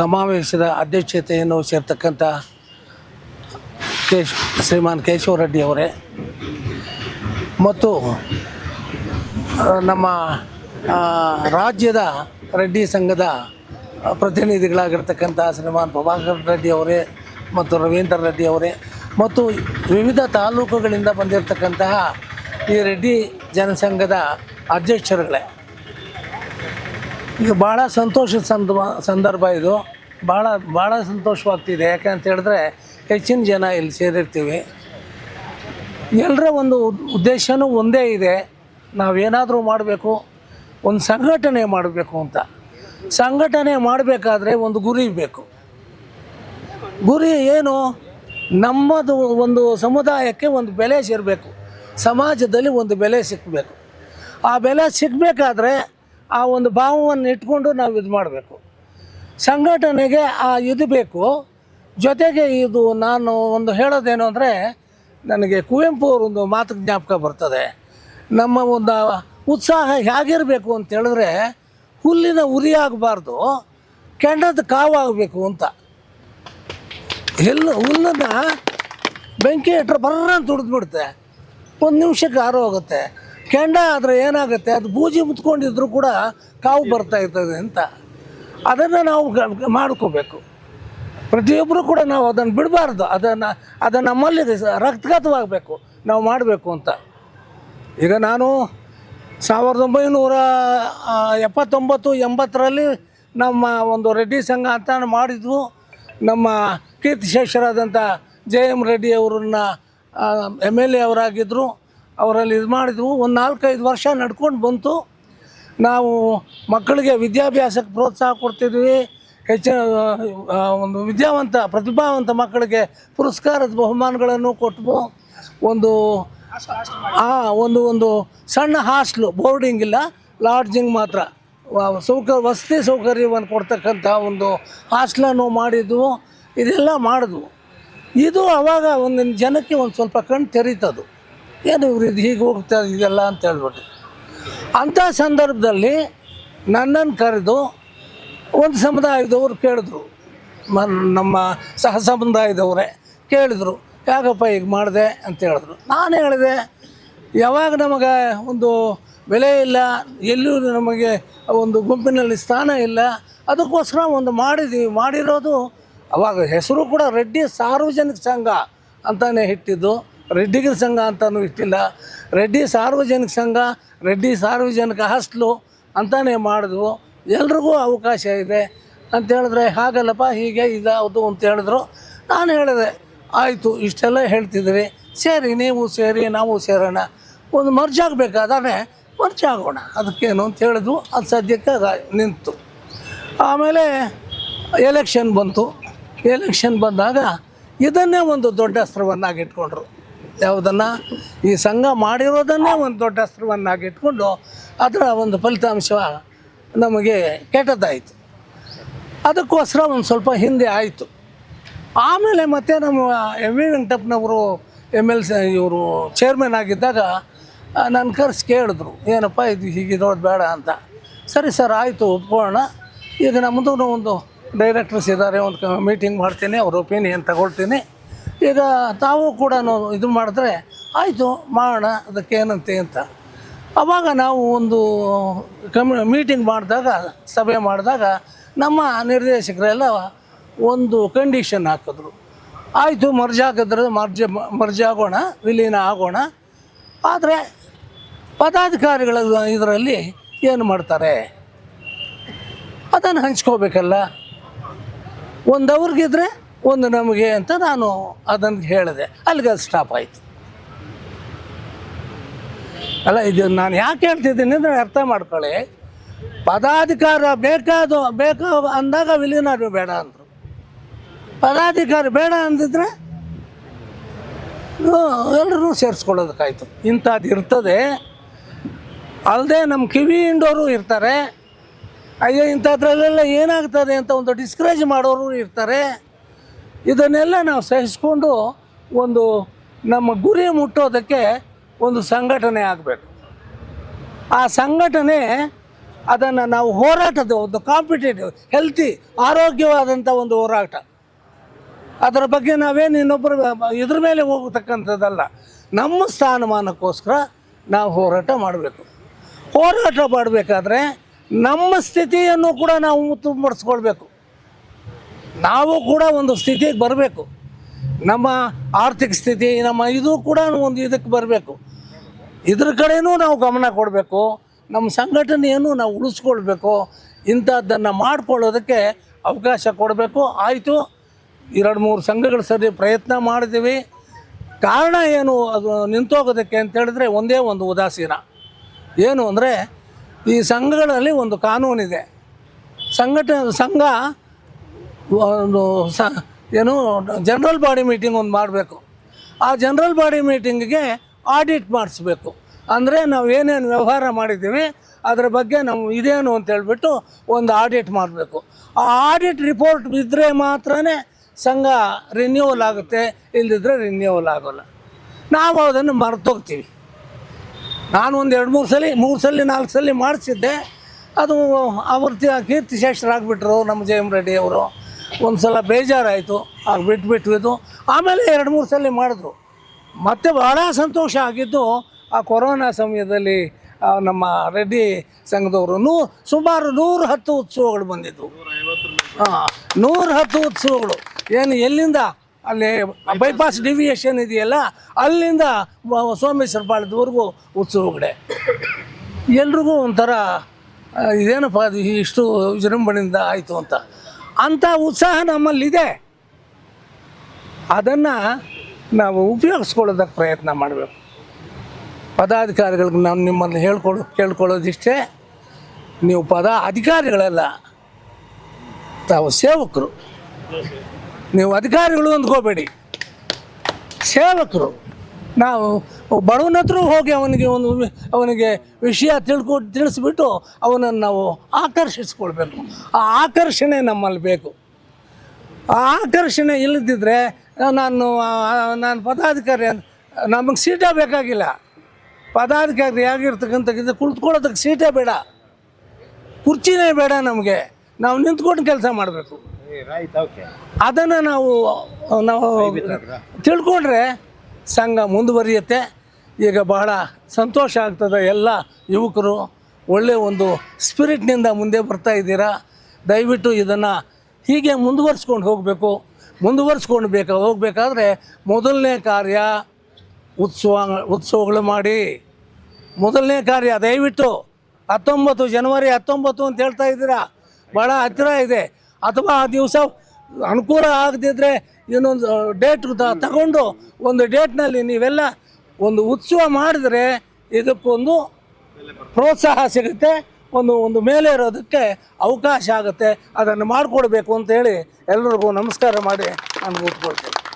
ಸಮಾವೇಶದ ಅಧ್ಯಕ್ಷತೆಯನ್ನು ಸೇರ್ತಕ್ಕಂಥ ಕೇಶ್, ಶ್ರೀಮಾನ್ ಕೇಶವ ರೆಡ್ಡಿ ಅವರೇ. ಮತ್ತು ನಮ್ಮ ರಾಜ್ಯದ ರೆಡ್ಡಿ ಸಂಘದ ಪ್ರತಿನಿಧಿಗಳಾಗಿರ್ತಕ್ಕಂಥ ಶ್ರೀಮಾನ್ ಪ್ರಭಾಕರ್ ರೆಡ್ಡಿ ಅವರೇ ಮತ್ತು ರವೀಂದ್ರ ರೆಡ್ಡಿ ಅವರೇ. ಮತ್ತು ವಿವಿಧ ತಾಲೂಕುಗಳಿಂದ ಬಂದಿರತಕ್ಕಂತಹ ಈ ರೆಡ್ಡಿ ಜನಸಂಘದ ಅಧ್ಯಕ್ಷರುಗಳೇ. ಇದು ಭಾಳ ಸಂತೋಷದ ಸಂದರ್ಭ ಸಂದರ್ಭ ಇದು. ಭಾಳ ಭಾಳ ಸಂತೋಷವಾಗ್ತಿದೆ. ಯಾಕೆ ಅಂತ ಹೇಳಿದ್ರೆ, ಹೆಚ್ಚಿನ ಜನ ಇಲ್ಲಿ ಸೇರಿರ್ತೀವಿ. ಎಲ್ಲರ ಒಂದು ಉದ್ದೇಶವೂ ಒಂದೇ ಇದೆ. ನಾವೇನಾದರೂ ಮಾಡಬೇಕು, ಒಂದು ಸಂಘಟನೆ ಮಾಡಬೇಕು ಅಂತ. ಸಂಘಟನೆ ಮಾಡಬೇಕಾದ್ರೆ ಒಂದು ಗುರಿ ಬೇಕು. ಗುರಿ ಏನು? ನಮ್ಮದು ಒಂದು ಸಮುದಾಯಕ್ಕೆ ಒಂದು ಬೆಲೆ ಸೇರಬೇಕು. ಸಮಾಜದಲ್ಲಿ ಒಂದು ಬೆಲೆ ಸಿಕ್ಕಬೇಕು ಆ ಬೆಲೆ ಸಿಕ್ಕಬೇಕಾದ್ರೆ ಆ ಒಂದು ಭಾವವನ್ನು ಇಟ್ಕೊಂಡು ನಾವು ಇದು ಮಾಡಬೇಕು. ಸಂಘಟನೆಗೆ ಆ ಇದು ಬೇಕು. ಜೊತೆಗೆ ಇದು ನಾನು ಒಂದು ಹೇಳೋದೇನು ಅಂದರೆ, ನನಗೆ ಕುವೆಂಪು ಅವರೊಂದು ಮಾತು ಜ್ಞಾಪಕ ಬರ್ತದೆ. ನಮ್ಮ ಒಂದು ಉತ್ಸಾಹ ಹೇಗಿರಬೇಕು ಅಂತ ಹೇಳಿದ್ರೆ, ಹುಲ್ಲಿನ ಉರಿ ಆಗಬಾರ್ದು, ಕೆಂಡದ ಕಾವಾಗಬೇಕು ಅಂತ. ಎಲ್ಲ ಹುಲ್ಲನ್ನು ಬೆಂಕಿ ಇಟ್ಟರೆ ಬರ್ರ ಅಂತ ಒಂದು ನಿಮಿಷಕ್ಕೆ ಹೋಗುತ್ತೆ ಕೆಂಡ ಆದರೆ ಏನಾಗುತ್ತೆ? ಅದು ಬೂಜಿ ಮುತ್ಕೊಂಡಿದ್ರು ಕೂಡ ಕಾವು ಬರ್ತಾ ಇರ್ತದೆ ಅಂತ. ಅದನ್ನು ನಾವು ಮಾಡ್ಕೋಬೇಕು. ಪ್ರತಿಯೊಬ್ಬರು ಕೂಡ ನಾವು ಅದನ್ನು ಬಿಡಬಾರ್ದು. ಅದನ್ನು ಅದು ನಮ್ಮಲ್ಲಿ ಸ- ರಕ್ತಗತವಾಗಬೇಕು. ನಾವು ಮಾಡಬೇಕು ಅಂತ. ಈಗ ನಾನು ಸಾವಿರದ ಒಂಬೈನೂರ ಎಪ್ಪತ್ತೊಂಬತ್ತು, ಎಂಬತ್ತರಲ್ಲಿ ನಮ್ಮ ಒಂದು ರೆಡ್ಡಿ ಸಂಘ ಅಂತ ಮಾಡಿದ್ವು ನಮ್ಮ ಕೀರ್ತಿಶೇಷರಾದಂಥ ಜೆ ಎಂ ರೆಡ್ಡಿ ಅವರನ್ನ ಎಂ ಎಲ್ ಎ ಅವರಾಗಿದ್ದರು ಅವರಲ್ಲಿ ಇದು ಮಾಡಿದ್ವು. ಒಂದು ನಾಲ್ಕೈದು ವರ್ಷ ನಡ್ಕೊಂಡು ಬಂತು. ನಾವು ಮಕ್ಕಳಿಗೆ ವಿದ್ಯಾಭ್ಯಾಸಕ್ಕೆ ಪ್ರೋತ್ಸಾಹ ಕೊಡ್ತಿದ್ವಿ. ಹೆಚ್ಚಿನ ಒಂದು ವಿದ್ಯಾವಂತ, ಪ್ರತಿಭಾವಂತ ಮಕ್ಕಳಿಗೆ ಪುರಸ್ಕಾರದ ಬಹುಮಾನಗಳನ್ನು ಕೊಟ್ಟು ಒಂದು, ಆ, ಒಂದು ಒಂದು ಸಣ್ಣ ಹಾಸ್ಟ್ಲು, ಬೋರ್ಡಿಂಗ್ ಇಲ್ಲ, ಲಾಡ್ಜಿಂಗ್ ಮಾತ್ರ. ಸೌಕ, ವಸತಿ ಸೌಕರ್ಯವನ್ನು ಕೊಡ್ತಕ್ಕಂಥ ಒಂದು ಹಾಸ್ಟ್ಲನ್ನು ಮಾಡಿದ್ವು. ಇದೆಲ್ಲ ಮಾಡಿದ್ವು. ಇದು ಆವಾಗ ಒಂದೊಂದು ಜನಕ್ಕೆ ಒಂದು ಸ್ವಲ್ಪ ಕಣ್ಣು ತೆರೀತದು ಏನು ಇವ್ರು ಇದು ಹೀಗೆ ಹೋಗ್ತಾ ಇದೆಲ್ಲ ಅಂತ ಹೇಳ್ಬಿಟ್ಟು. ಅಂಥ ಸಂದರ್ಭದಲ್ಲಿ ನನ್ನನ್ನು ಕರೆದು ಒಂದು ಸಮುದಾಯದವರು ಕೇಳಿದ್ರು. ನಮ್ಮ ಸಹ ಸಮುದಾಯದವರೇ ಕೇಳಿದ್ರು. ಯಾಕಪ್ಪ ಈಗ ಮಾಡಿದೆ ಅಂತ ಹೇಳಿದ್ರು. ನಾನು ಹೇಳಿದೆ, ಯಾವಾಗ ನಮಗೆ ಒಂದು ಬೆಲೆ ಇಲ್ಲ ಎಲ್ಲೂ ನಮಗೆ ಒಂದು ಗುಂಪಿನಲ್ಲಿ ಸ್ಥಾನ ಇಲ್ಲ, ಅದಕ್ಕೋಸ್ಕರ ಒಂದು ಮಾಡಿದ್ದೀವಿ ಮಾಡಿರೋದು. ಅವಾಗ ಹೆಸರು ಕೂಡ ರೆಡ್ಡಿ ಸಾರ್ವಜನಿಕ ಸಂಘ ಅಂತಲೇ ಇಟ್ಟಿದ್ದು. ರೆಡ್ಡಿಗರ ಸಂಘ ಅಂತಲೂ ಇಟ್ಟಿಲ್ಲ. ರೆಡ್ಡಿ ಸಾರ್ವಜನಿಕ ಸಂಘ, ರೆಡ್ಡಿ ಸಾರ್ವಜನಿಕ ಹಾಸ್ಟ್ಲು ಅಂತಲೇ ಮಾಡಿದ್ವು ಎಲ್ರಿಗೂ ಅವಕಾಶ ಇದೆ. ಅಂತ ಹೇಳಿದ್ರೆ ಹಾಗಲ್ಲಪ್ಪ, ಹೀಗೆ ಇದಾವುದು ಅಂತ ಹೇಳಿದ್ರು. ನಾನು ಹೇಳಿದೆ, ಆಯಿತು, ಇಷ್ಟೆಲ್ಲ ಹೇಳ್ತಿದ್ರಿ ಸೇರಿ, ನೀವು ಸೇರಿ, ನಾವು ಸೇರೋಣ. ಒಂದು ಮರ್ಜ್ ಆಗಬೇಕಾದ್ರೆ ಮರ್ಜ್ ಆಗೋಣ. ಅದಕ್ಕೇನು ಅಂತ ಹೇಳಿದ್ವು ಅದು ಸದ್ಯಕ್ಕೆ ನಿಂತು. ಆಮೇಲೆ ಎಲೆಕ್ಷನ್ ಬಂತು. ಎಲೆಕ್ಷನ್ ಬಂದಾಗ ಇದನ್ನೇ ಒಂದು ದೊಡ್ಡ ಅಸ್ತ್ರವನ್ನಾಗಿ ಇಟ್ಕೊಂಡ್ರು ಯಾವುದನ್ನು ಈ ಸಂಘ ಮಾಡಿರೋದನ್ನೇ ಒಂದು ದೊಡ್ಡ ಅಸ್ತ್ರವನ್ನಾಗಿ ಇಟ್ಕೊಂಡು ಅದರ ಒಂದು ಫಲಿತಾಂಶ ನಮಗೆ ಕೆಟ್ಟದ್ದಾಯಿತು. ಅದಕ್ಕೋಸ್ಕರ ಒಂದು ಸ್ವಲ್ಪ ಹಿಂದೆ ಆಯಿತು. ಆಮೇಲೆ ಮತ್ತೆ ನಮ್ಮ ಎಂ ವಿ ವೆಂಕಟಪ್ಪನವರು ಎಂ ಎಲ್ ಸಿ ಇವರು ಚೇರ್ಮನ್ ಆಗಿದ್ದಾಗ ನನ್ನ ಕರೆಸಿ ಕೇಳಿದ್ರು, ಏನಪ್ಪ ಇದು ಹೀಗಿರೋದು ಬೇಡ ಅಂತ. ಸರಿ ಸರ್, ಆಯಿತು, ಒಪ್ಕೊಳ್ಳೋಣ. ಈಗ ನಮ್ಮದು ಒಂದು ಡೈರೆಕ್ಟರ್ಸ್ ಇದ್ದಾರೆ, ಒಂದು ಮೀಟಿಂಗ್ ಮಾಡ್ತೀನಿ, ಅವ್ರ ಒಪಿನಿಯನ್ ತಗೊಳ್ತೀನಿ. ಈಗ ತಾವು ಕೂಡ ಇದು ಮಾಡಿದ್ರೆ, ಆಯಿತು, ಮಾಡೋಣ, ಅದಕ್ಕೆ ಏನಂತೆ ಅಂತ. ಆವಾಗ ನಾವು ಒಂದು ಕಮ್ ಮೀಟಿಂಗ್ ಮಾಡಿದಾಗ, ಸಭೆ ಮಾಡಿದಾಗ, ನಮ್ಮ ನಿರ್ದೇಶಕರೆಲ್ಲ ಒಂದು ಕಂಡೀಷನ್ ಹಾಕಿದ್ರು. ಆಯಿತು, ಮರ್ಜ್ ಹಾಕಿದ್ರೆ ಮರ್ಜ್ ಮರ್ಜ್ ಆಗೋಣ, ವಿಲೀನ ಆಗೋಣ. ಆದರೆ, ಪದಾಧಿಕಾರಿಗಳ ಇದರಲ್ಲಿ ಏನು ಮಾಡ್ತಾರೆ? ಅದನ್ನು ಹಂಚ್ಕೋಬೇಕಲ್ಲ. ಒಂದು ಅವ್ರಿಗಿದ್ರೆ ಒಂದು ನಮಗೆ ಅಂತ ನಾನು ಅದನ್ನು ಹೇಳಿದೆ. ಅಲ್ಲಿಗೆ ಅದು ಸ್ಟಾಪ್ ಆಯಿತು. ಅಲ್ಲ, ಇದು ನಾನು ಯಾಕೆ ಹೇಳ್ತಿದ್ದೀನಿ ಅಂದರೆ ಅರ್ಥ ಮಾಡ್ಕೊಳ್ಳಿ. ಪದಾಧಿಕಾರ ಬೇಕಾದ, ಬೇಕು ಅಂದಾಗ ವಿಲೀನ ಬೇಡ ಅಂದರು. ಪದಾಧಿಕಾರ ಬೇಡ ಅಂದಿದ್ರೆ ಎಲ್ಲರೂ ಸೇರಿಸ್ಕೊಳ್ಳೋದಕ್ಕಾಯ್ತು. ಇಂಥದ್ದು ಇರ್ತದೆ. ಅಲ್ಲದೆ ನಮ್ಮ ಕಿವಿ ಇಂಡೋರು ಇರ್ತಾರೆ. ಅಯ್ಯೋ, ಇಂಥದ್ರಲ್ಲೆಲ್ಲ ಏನಾಗ್ತದೆ ಅಂತ ಒಂದು ಡಿಸ್ಕರೇಜ್ ಮಾಡೋರು ಇರ್ತಾರೆ. ಇದನ್ನೆಲ್ಲ ನಾವು ಸಹಿಸ್ಕೊಂಡು ಒಂದು ನಮ್ಮ ಗುರಿ ಮುಟ್ಟೋದಕ್ಕೆ ಒಂದು ಸಂಘಟನೆ ಆಗಬೇಕು. ಆ ಸಂಘಟನೆ ಅದನ್ನು ನಾವು ಹೋರಾಟದ ಒಂದು ಕಾಂಪಿಟೇಟಿವ್ ಹೆಲ್ತಿ ಆರೋಗ್ಯವಾದಂಥ ಒಂದು ಹೋರಾಟ. ಅದರ ಬಗ್ಗೆ ನಾವೇನು ಇನ್ನೊಬ್ಬರ ಇದ್ರ ಮೇಲೆ ಹೋಗತಕ್ಕಂಥದ್ದಲ್ಲ, ನಮ್ಮ ಸ್ಥಾನಮಾನಕ್ಕೋಸ್ಕರ ನಾವು ಹೋರಾಟ ಮಾಡಬೇಕು. ಹೋರಾಟ ಮಾಡಬೇಕಾದ್ರೆ ನಮ್ಮ ಸ್ಥಿತಿಯನ್ನು ಕೂಡ ನಾವು ಮುತ್ತುಪಡಿಸ್ಕೊಳ್ಬೇಕು ನಾವು ಕೂಡ ಒಂದು ಸ್ಥಿತಿಗೆ ಬರಬೇಕು. ನಮ್ಮ ಆರ್ಥಿಕ ಸ್ಥಿತಿ, ನಮ್ಮ ಇದು ಕೂಡ ಒಂದು ಇದಕ್ಕೆ ಬರಬೇಕು. ಇದ್ರ ಕಡೆನೂ ನಾವು ಗಮನ ಕೊಡಬೇಕು. ನಮ್ಮ ಸಂಘಟನೆಯನ್ನು ನಾವು ಉಳಿಸ್ಕೊಳ್ಬೇಕು. ಇಂಥದ್ದನ್ನು ಮಾಡಿಕೊಳ್ಳೋದಕ್ಕೆ ಅವಕಾಶ ಕೊಡಬೇಕು. ಆಯಿತು. ಎರಡು ಮೂರು ಸಂಘಗಳು ಸರಿ ಪ್ರಯತ್ನ ಮಾಡಿದ್ದೀವಿ. ಕಾರಣ ಏನು? ಅದು ನಿಂತೋಗೋದಕ್ಕೆ ಅಂತ ಹೇಳಿದ್ರೆ ಒಂದೇ ಒಂದು ಉದಾಸೀನ. ಏನು ಅಂದರೆ ಈ ಸಂಘಗಳಲ್ಲಿ ಒಂದು ಕಾನೂನಿದೆ. ಸಂಘಟ ಸಂಘ ಒಂದು ಸ, ಏನು ಜನರಲ್ ಬಾಡಿ ಮೀಟಿಂಗ್ ಒಂದು ಮಾಡಬೇಕು. ಆ ಜನರಲ್ ಬಾಡಿ ಮೀಟಿಂಗಿಗೆ ಆಡಿಟ್ ಮಾಡಿಸ್ಬೇಕು. ಅಂದರೆ ನಾವು ಏನೇನು ವ್ಯವಹಾರ ಮಾಡಿದ್ದೀವಿ, ಅದರ ಬಗ್ಗೆ ನಾವು ಇದೇನು ಅಂತ ಹೇಳ್ಬಿಟ್ಟು ಒಂದು ಆಡಿಟ್ ಮಾಡಬೇಕು. ಆ ಆಡಿಟ್ ರಿಪೋರ್ಟ್ ಇದ್ದರೆ ಮಾತ್ರ ಸಂಘ ರಿನ್ಯೂವಲ್ ಆಗುತ್ತೆ ಇಲ್ಲದಿದ್ದರೆ ರಿನ್ಯೂವಲ್ ಆಗೋಲ್ಲ. ನಾವು ಅದನ್ನು ಮರೆತೋಗ್ತೀವಿ. ನಾನು ಒಂದು ಎರಡು ಮೂರು ಸಲ ಮೂರು ಸಲ, ನಾಲ್ಕು ಸಲ ಮಾಡಿಸಿದ್ದೆ, ಅದು ಅವ್ರ ಕೀರ್ತಿಶೇಷರಾಗ್ಬಿಟ್ರು ನಮ್ಮ ಜಯಮ್ ರೆಡ್ಡಿ ಅವರು. ಒಂದು ಸಲ ಬೇಜಾರಾಯಿತು, ಆಗ ಬಿಟ್ಬಿಟ್ವಿದು ಆಮೇಲೆ ಎರಡು ಮೂರು ಸಲ ಮಾಡಿದ್ರು. ಮತ್ತೆ ಭಾಳ ಸಂತೋಷ ಆಗಿದ್ದು, ಆ ಕೊರೋನಾ ಸಮಯದಲ್ಲಿ ನಮ್ಮ ರೆಡ್ಡಿ ಸಂಘದವರು ನೂ ಸುಮಾರು ನೂರು ಹತ್ತು ಉತ್ಸವಗಳು ಬಂದಿದ್ದವು ಹಾಂ, ನೂರು ಹತ್ತು ಉತ್ಸವಗಳು. ಏನು ಎಲ್ಲಿಂದ, ಅಲ್ಲಿ ಬೈಪಾಸ್ ಡಿವಿಯೇಷನ್ ಇದೆಯಲ್ಲ, ಅಲ್ಲಿಂದ ಸೋಮೇಶ್ವರ ಪಾಳ್ಯದವರೆಗೂ ಉತ್ಸವಗಳೇ. ಎಲ್ರಿಗೂ ಒಂಥರ ಇದೇನಪ್ಪ ಅದು ಇಷ್ಟು ವಿಜೃಂಭಣೆಯಿಂದ ಆಯಿತು ಅಂತ. ಅಂಥ ಉತ್ಸಾಹ ನಮ್ಮಲ್ಲಿದೆ. ಅದನ್ನು ನಾವು ಉಪಯೋಗಿಸ್ಕೊಳ್ಳೋದಕ್ಕೆ ಪ್ರಯತ್ನ ಮಾಡಬೇಕು. ಪದಾಧಿಕಾರಿಗಳಿಗೆ ನಾನು ನಿಮ್ಮನ್ನು ಹೇಳ್ಕೊಳ್ಳೋ ಕೇಳ್ಕೊಳ್ಳೋದಿಷ್ಟೇ. ನೀವು ಪದ ಅಧಿಕಾರಿಗಳಲ್ಲ, ತಾವು ಸೇವಕರು. ನೀವು ಅಧಿಕಾರಿಗಳು ಅಂದ್ಕೋಬೇಡಿ. ಸೇವಕರು. ನಾವು ಬಡವನ ಹತ್ರ ಹೋಗಿ ಅವನಿಗೆ ಒಂದು ಅವನಿಗೆ ವಿಷಯ ತಿಳ್ಕೊ ತಿಳಿಸ್ಬಿಟ್ಟು ಅವನನ್ನು ನಾವು ಆಕರ್ಷಿಸ್ಕೊಳ್ಬೇಕು. ಆ ಆಕರ್ಷಣೆ ನಮ್ಮಲ್ಲಿ ಬೇಕು. ಆ ಆಕರ್ಷಣೆ ಇಲ್ಲದಿದ್ದರೆ ನಾನು ನಾನು ಪದಾಧಿಕಾರಿ ಅಂತ ನಮಗೆ ಸೀಟೇ ಬೇಕಾಗಿಲ್ಲ. ಪದಾಧಿಕಾರಿ ಆಗಿರ್ತಕ್ಕಂಥ ಕುಳಿತುಕೊಳ್ಳೋದಕ್ಕೆ ಸೀಟೇ ಬೇಡ. ಕುರ್ಚಿನೇ ಬೇಡ ನಮಗೆ. ನಾವು ನಿಂತ್ಕೊಂಡು ಕೆಲಸ ಮಾಡಬೇಕು. ಅದನ್ನು ನಾವು ನಾವು ತಿಳ್ಕೊಂಡ್ರೆ ಸಂಘ ಮುಂದುವರಿಯುತ್ತೆ. ಈಗ ಬಹಳ ಸಂತೋಷ ಆಗ್ತದೆ ಎಲ್ಲ ಯುವಕರು. ಒಳ್ಳೆಯ ಒಂದು ಸ್ಪಿರಿಟ್ನಿಂದ ಮುಂದೆ ಬರ್ತಾ ಇದ್ದೀರಾ? ದಯವಿಟ್ಟು ಇದನ್ನು ಹೀಗೆ ಮುಂದುವರಿಸ್ಕೊಂಡು ಹೋಗಬೇಕು. ಮುಂದುವರಿಸ್ಕೊಂಡು ಬೇಕು ಹೋಗಬೇಕಾದ್ರೆ ಮೊದಲನೇ ಕಾರ್ಯ ಉತ್ಸವ, ಉತ್ಸವಗಳು ಮಾಡಿ. ಮೊದಲನೇ ಕಾರ್ಯ, ದಯವಿಟ್ಟು ಹತ್ತೊಂಬತ್ತು ಜನವರಿ ಹತ್ತೊಂಬತ್ತು ಅಂತ ಹೇಳ್ತಾ ಇದ್ದೀರಾ? ಭಾಳ ಹತ್ತಿರ ಇದೆ. ಅಥವಾ ಆ ದಿವಸ ಅನುಕೂಲ ಆಗದಿದ್ದರೆ ಇನ್ನೊಂದು ಡೇಟ್ ತಗೊಂಡು ಒಂದು ಡೇಟ್ನಲ್ಲಿ ನೀವೆಲ್ಲ ಒಂದು ಉತ್ಸವ ಮಾಡಿದ್ರೆ ಇದಕ್ಕೊಂದು ಪ್ರೋತ್ಸಾಹ ಸಿಗುತ್ತೆ, ಒಂದು ಒಂದು ಮೇಲೆ ಇರೋದಕ್ಕೆ ಅವಕಾಶ ಆಗುತ್ತೆ. ಅದನ್ನು ಮಾಡಿಕೊಡ್ಬೇಕು ಅಂತೇಳಿ ಎಲ್ರಿಗೂ ನಮಸ್ಕಾರ ಮಾಡಿ ನಾನು ಕೂತ್ಕೊಳ್ತೇನೆ